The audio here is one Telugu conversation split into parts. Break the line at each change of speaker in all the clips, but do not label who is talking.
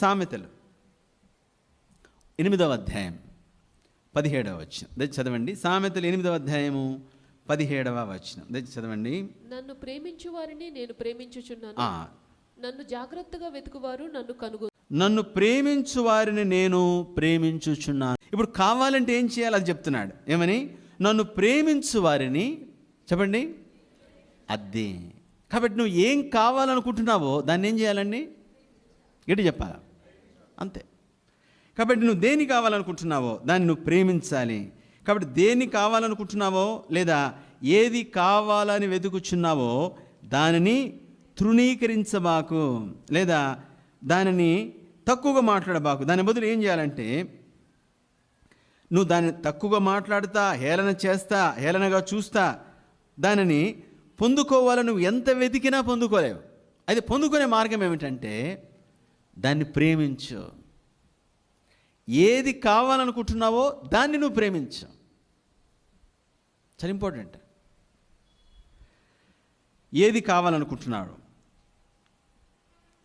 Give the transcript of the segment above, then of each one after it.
సామెతలు. ఎనిమిదవ అధ్యాయం పదిహేడవ వచనం. దయచేసి చదవండి. సామెతలు ఎనిమిదవ అధ్యాయము పదిహేడవ వచనం. దయచేసి చదవండి.
నన్ను ప్రేమించు వారిని నేను ప్రేమించుచున్నాను. నన్ను జాగ్రత్తగా వెతుకువారు నన్ను కనుగొ
నన్ను ప్రేమించు వారిని నేను ప్రేమించుచున్నాను. ఇప్పుడు కావాలంటే ఏం చేయాలి? అది చెప్తున్నాడు. ఏమని? నన్ను ప్రేమించు వారిని చెప్పండి. అదే కాబట్టి నువ్వు ఏం కావాలనుకుంటున్నావో దాన్ని ఏం చేయాలండి? ఎటు చెప్పాలా? అంతే. కాబట్టి నువ్వు దేని కావాలనుకుంటున్నావో దాన్ని నువ్వు ప్రేమించాలి. కాబట్టి దేన్ని కావాలనుకుంటున్నావో లేదా ఏది కావాలని వెతుకుచున్నావో దానిని తృణీకరించబాకు లేదా దానిని తక్కువగా మాట్లాడబాకు. దాని బదులు ఏం చేయాలంటే నువ్వు దాన్ని తక్కువగా మాట్లాడుతా హేళన చేస్తా హేళనగా చూస్తా దానిని పొందుకోవాలని నువ్వు ఎంత వెతికినా పొందుకోలేవు. అది పొందుకునే మార్గం ఏమిటంటే దాన్ని ప్రేమించు. ఏది కావాలనుకుంటున్నావో దాన్ని నువ్వు ప్రేమించు. చాలా ఇంపార్టెంట్. ఏది కావాలనుకుంటున్నాడు?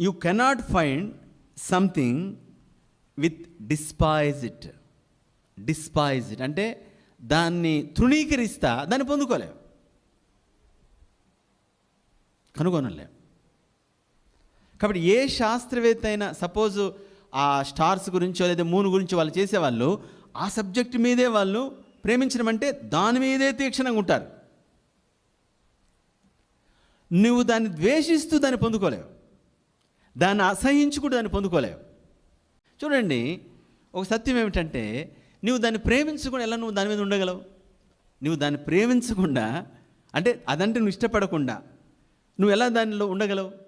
You cannot find something with despise it despise it అంటే దాన్ని తృణీకరిస్తా దాన్ని పొందుకోలేవు. కనుగొనలేవు. కాబట్టి ఏ శాస్త్రవేత్త అయినా సపోజ్ ఆ స్టార్స్ గురించో లేదా మూన్ గురించి వాళ్ళు చేసేవాళ్ళు ఆ సబ్జెక్ట్ మీదే వాళ్ళు ప్రేమించడం అంటే దాని మీదే తీక్షణంగా ఉంటారు. నువ్వు దాన్ని ద్వేషిస్తూ దాన్ని పొందుకోలేవు. దాన్ని అసహించుకుంటూ దాన్ని పొందుకోలేవు. చూడండి ఒక సత్యం ఏమిటంటే నువ్వు దాన్ని ప్రేమించకుండా ఎలా నువ్వు దాని మీద ఉండగలవు? నువ్వు దాన్ని ప్రేమించకుండా అంటే అదంటే నువ్వు ఇష్టపడకుండా నువ్వు ఎలా దానిలో ఉండగలవు?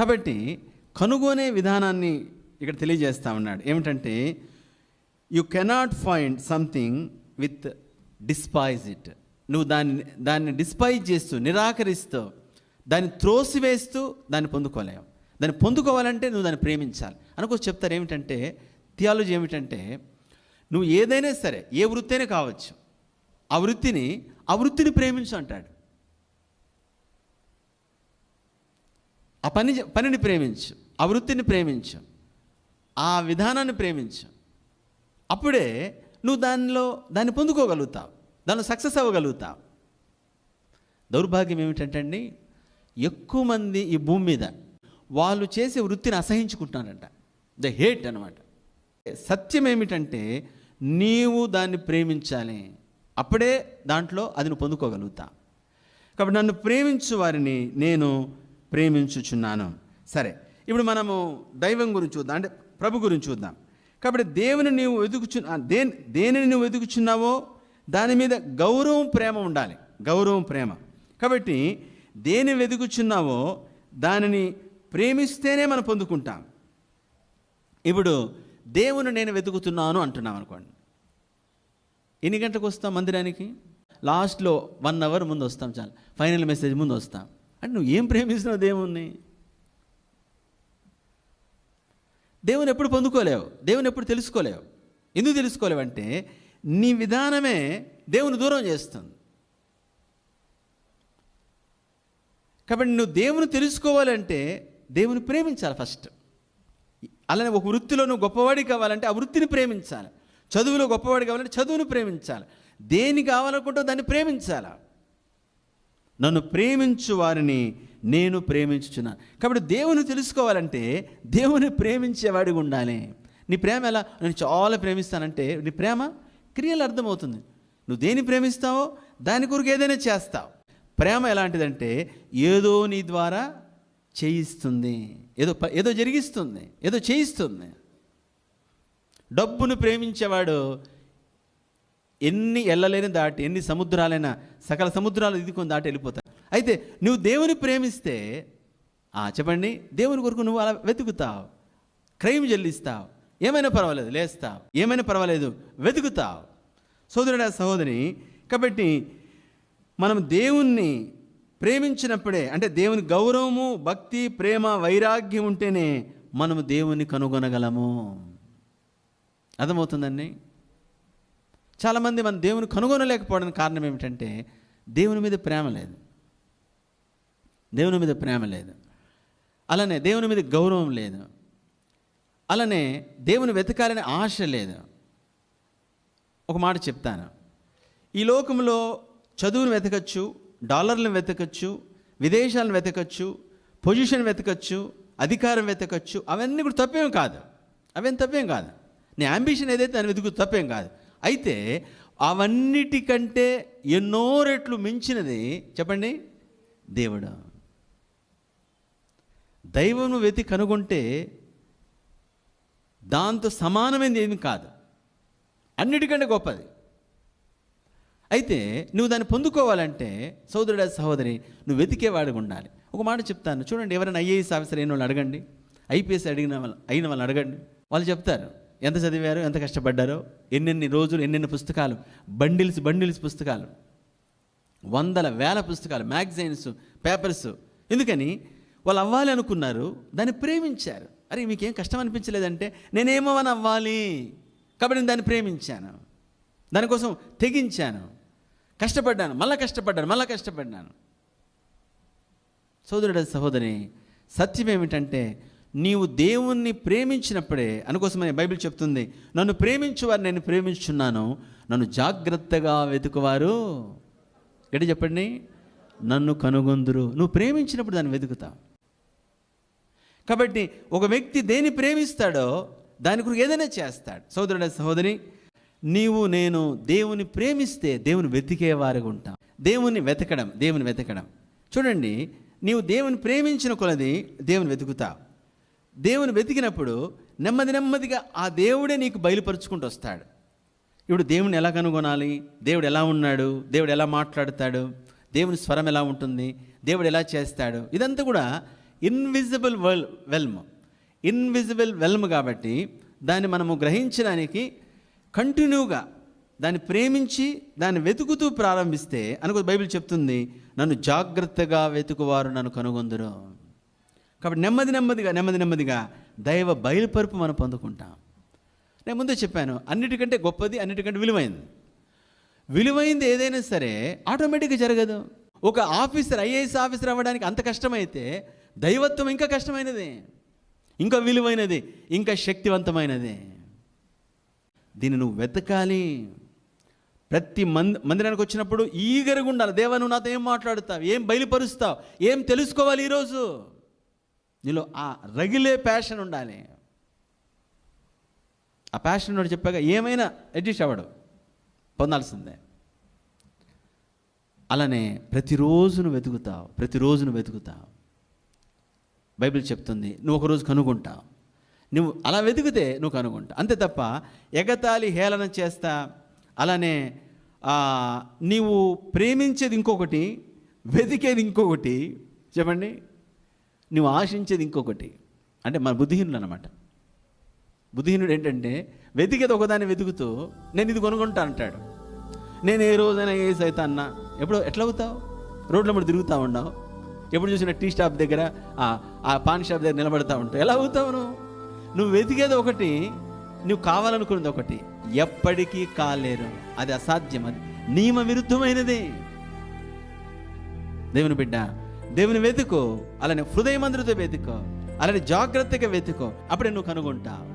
కాబట్టి కనుగొనే విధానాన్ని ఇక్కడ తెలియజేస్తా ఉన్నాడు. ఏమిటంటే you cannot find something with despise it నువ్వు దాన్ని దాన్ని డిస్పైజ్ చేస్తూ నిరాకరిస్తూ దాన్ని త్రోసివేస్తూ దాన్ని పొందుకోలేవు. దాన్ని పొందుకోవాలంటే నువ్వు దాన్ని ప్రేమించాలి. అనుకో చెప్తారు ఏమిటంటే థియాలజీ ఏమిటంటే నువ్వు ఏదైనా సరే ఏ వృత్తి అయినా కావచ్చు ఆ వృత్తిని ఆ వృత్తిని ప్రేమించు అంటాడు. ఆ పని పనిని ప్రేమించు ఆ వృత్తిని ప్రేమించు ఆ విధానాన్ని ప్రేమించు. అప్పుడే నువ్వు దానిలో దాన్ని పొందుకోగలుగుతావు దానిలో సక్సెస్ అవ్వగలుగుతావు. దౌర్భాగ్యం ఏమిటంటే అండి ఎక్కువ మంది ఈ భూమి మీద వాళ్ళు చేసే వృత్తిని అసహించుకుంటున్నారంట. ద హేట్ అనమాట సత్యం ఏమిటంటే నీవు దాన్ని ప్రేమించాలి. అప్పుడే దాంట్లో అది నువ్వు పొందుకోగలుగుతా కాబట్టి నన్ను ప్రేమించు వారిని నేను ప్రేమించుచున్నాను. సరే ఇప్పుడు మనము దైవం గురించి చూద్దాం. అంటే ప్రభు గురించి చూద్దాం. కాబట్టి దేవుని నీవు వెతుకుచు దే దేనిని నువ్వు వెతుకుచున్నావో దాని మీద గౌరవం ప్రేమ ఉండాలి. గౌరవం ప్రేమ. కాబట్టి దేని వెతుకుచున్నావో దానిని ప్రేమిస్తేనే మనం పొందుకుంటాం. ఇప్పుడు దేవుని నేను వెతుకుతున్నాను అంటున్నాం అనుకోండి. ఎన్ని గంటలకు వస్తాం మందిరానికి? లాస్ట్లో వన్ అవర్ ముందు వస్తాం చాలు. ఫైనల్ మెసేజ్ ముందు వస్తాం. అంటే నువ్వు ఏం ప్రేమిస్తున్నావు దేవుణ్ణి. దేవుని ఎప్పుడు పొందుకోలేవు దేవుని ఎప్పుడు తెలుసుకోలేవు. ఎందుకు తెలుసుకోలేవు అంటే నీ విధానమే దేవుని దూరం చేస్తుంది. కాబట్టి నువ్వు దేవుని తెలుసుకోవాలంటే దేవుని ప్రేమించాలి ఫస్ట్. అలానే ఒక వృత్తిలో నువ్వు గొప్పవాడి కావాలంటే ఆ వృత్తిని ప్రేమించాలి. చదువులో గొప్పవాడి కావాలంటే చదువును ప్రేమించాలి. దేని కావాలనుకుంటో దాన్ని ప్రేమించాలా? నన్ను ప్రేమించు వారిని నేను ప్రేమించుచున్నాను కాబట్టి దేవుని తెలుసుకోవాలంటే దేవుని ప్రేమించేవాడిగా ఉండాలి. నీ ప్రేమ ఎలా? నేను చాలా ప్రేమిస్తానంటే నీ ప్రేమ క్రియలు అర్థమవుతుంది. నువ్వు దేని ప్రేమిస్తావో? దాని కొరకు ఏదైనా చేస్తావు. ప్రేమ ఎలాంటిదంటే ఏదో నీ ద్వారా చేయిస్తుంది. ఏదో ఏదో జరిగిస్తుంది. ఏదో చేయిస్తుంది. డబ్బును ప్రేమించేవాడు ఎన్ని ఎల్లలేని దాటి ఎన్ని సముద్రాలైనా సకల సముద్రాలు ఇదికొని దాటి వెళ్ళిపోతాయి అయితే నువ్వు దేవుని ప్రేమిస్తే చెప్పండి దేవుని కొరకు నువ్వు అలా వెతుకుతావు. క్రైమ్ చెల్లిస్తావు ఏమైనా పర్వాలేదు లేస్తావు. ఏమైనా పర్వాలేదు వెతుకుతావు. సోదరుడా సహోదరి కాబట్టి మనం దేవుణ్ణి ప్రేమించినప్పుడే అంటే దేవుని గౌరవము భక్తి ప్రేమ వైరాగ్యం ఉంటేనే మనము దేవుణ్ణి కనుగొనగలము. అర్థమవుతుందండి? చాలామంది మన దేవుని కనుగొనలేకపోవడానికి కారణం ఏమిటంటే దేవుని మీద ప్రేమ లేదు. దేవుని మీద ప్రేమ లేదు. అలానే దేవుని మీద గౌరవం లేదు. అలానే దేవుని వెతకాలనే ఆశ లేదు. ఒక మాట చెప్తాను. ఈ లోకంలో చదువును వెతకచ్చు డాలర్లను వెతకచ్చు విదేశాలను వెతకచ్చు పొజిషన్ వెతకచ్చు అధికారం వెతకచ్చు అవన్నీ కూడా తప్పేం కాదు. అవేం తప్పేం కాదు. నీ అంబిషన్ ఏదైతే దాన్ని వెతుకు తప్పేం కాదు. అయితే అవన్నిటికంటే ఎన్నో రెట్లు మించినది చెప్పండి. దేవుడు దైవము వెతి కనుగొంటే దాంతో సమానమైనది ఏమి కాదు. అన్నిటికంటే గొప్పది. అయితే నువ్వు దాన్ని పొందుకోవాలంటే సోదరుడ సహోదరి నువ్వు వెతికేవాడిగా ఉండాలి. ఒక మాట చెప్తాను. చూడండి ఎవరైనా ఐఏఎస్ ఆఫీసర్ అయిన వాళ్ళు అడగండి. ఐపీఎస్ అడిగిన వాళ్ళు అయిన వాళ్ళని అడగండి. వాళ్ళు చెప్తారు ఎంత చదివారు? ఎంత కష్టపడ్డారో? ఎన్నెన్ని రోజులు ఎన్నెన్ని పుస్తకాలు? బండిల్స్ బండిల్స్ పుస్తకాలు. వందల వేల పుస్తకాలు మ్యాగజైన్స్ పేపర్స్. ఎందుకని? వాళ్ళు అవ్వాలి అనుకున్నారు దాన్ని ప్రేమించారు. అరే మీకేం కష్టం అనిపించలేదంటే నేనేమో అని అవ్వాలి. కాబట్టి నేను దాన్ని ప్రేమించాను. దానికోసం తెగించాను. కష్టపడ్డాను. మళ్ళీ కష్టపడ్డాను మళ్ళీ కష్టపడ్డాను. సోదరుడ సహోదరి సత్యం ఏమిటంటే నీవు దేవుణ్ణి ప్రేమించినప్పుడే అనుకోసమని బైబిల్ చెప్తుంది నన్ను ప్రేమించువారు నేను ప్రేమించున్నాను నన్ను జాగ్రత్తగా వెతుకువారు. గట్టి చెప్పండి నన్ను కనుగొందురు. నువ్వు ప్రేమించినప్పుడు దాన్ని వెతుకుతావు. కాబట్టి ఒక వ్యక్తి దేని ప్రేమిస్తాడో దాని గురించి ఏదైనా చేస్తాడు. సోదరుడ సహోదరి నీవు నేను దేవుని ప్రేమిస్తే దేవుని వెతికేవారుగా ఉంటాం. దేవుని వెతకడం దేవుని వెతకడం. చూడండి నీవు దేవుని ప్రేమించిన కొలది దేవుని వెతుకుతావు. దేవుని వెతికినప్పుడు నెమ్మది నెమ్మదిగా ఆ దేవుడే నీకు బయలుపరుచుకుంటూ వస్తాడు. ఇప్పుడు దేవుని ఎలా కనుగొనాలి? దేవుడు ఎలా ఉన్నాడు? దేవుడు ఎలా మాట్లాడతాడు? దేవుని స్వరం ఎలా ఉంటుంది? దేవుడు ఎలా చేస్తాడు? ఇదంతా కూడా invisible well realm invisible realm కాబట్టి దాన్ని మనము గ్రహించడానికి కంటిన్యూగా దాన్ని ప్రేమించి దాన్ని వెతుకుతూ ప్రారంభిస్తే అనుకో బైబిల్ చెప్తుంది నన్ను జాగ్రత్తగా వెతుకువారు నన్ను కనుగొందురు. కాబట్టి నెమ్మది నెమ్మదిగా నెమ్మది నెమ్మదిగా దైవ బయలుపరుపు మనం పొందుకుంటాం. నేను ముందే చెప్పాను అన్నిటికంటే గొప్పది అన్నిటికంటే విలువైంది. విలువైంది ఏదైనా సరే ఆటోమేటిక్గా జరగదు. ఒక ఆఫీసర్ ఐఏఎస్ ఆఫీసర్ అవ్వడానికి అంత కష్టమైతే దైవత్వం ఇంకా కష్టమైనది. ఇంకా విలువైనది ఇంకా శక్తివంతమైనది. దీన్ని నువ్వు వెతకాలి. ప్రతి మంది మందిరానికి వచ్చినప్పుడు ఈగరగా ఉండాలి. దేవ నువ్వు నాతో ఏం మాట్లాడుతావు? ఏం బయలుపరుస్తావు? ఏం తెలుసుకోవాలి ఈరోజు? నీలో ఆ రగిలే ప్యాషన్ ఉండాలి. ఆ ప్యాషన్ వాడు చెప్పాక ఏమైనా అడ్జస్ట్ అవ్వడు. పొందాల్సిందే. అలానే ప్రతిరోజును వెతుకుతావు ప్రతిరోజును వెతుకుతావు. బైబిల్ చెప్తుంది నువ్వు ఒకరోజు కనుగొంటావు. నువ్వు అలా వెతికితే నువ్వు కనుగొంటావు. అంతే తప్ప ఎగతాళి హేళన చేస్తా అలానే నీవు ప్రేమించేది ఇంకొకటి వెతికేది ఇంకొకటి చెప్పండి? నువ్వు ఆశించేది ఇంకొకటి. అంటే మన బుద్ధిహీనులు అనమాట బుద్ధిహీనుడు ఏంటంటే వెతికేది ఒకదాన్ని వెతుకుతూ నేను ఇది కొనుక్కుంటా అంటాడు. నేను ఏ రోజైనా ఏ సైతా అన్నా ఎప్పుడు ఎట్లా అవుతావు? రోడ్ల మీద తిరుగుతూ ఉన్నావు? ఎప్పుడు చూసిన టీ స్టాప్ దగ్గర ఆ, ఆ పాన్ షాప్ దగ్గర నిలబడతా ఉంటావు? ఎలా అవుతావు నువ్వు? నువ్వు వెతికేది ఒకటి నువ్వు కావాలనుకున్నది ఒకటి. ఎప్పటికీ కాలేరు. అది అసాధ్యం. అది నియమ విరుద్ధమైనది దేవుని బిడ్డ దేవుని వెతుకో అలానే హృదయమందులతో వెతుకో అలానే జాగ్రత్తగా వెతుకో. అప్పుడే నువ్వు కనుగొంటావు.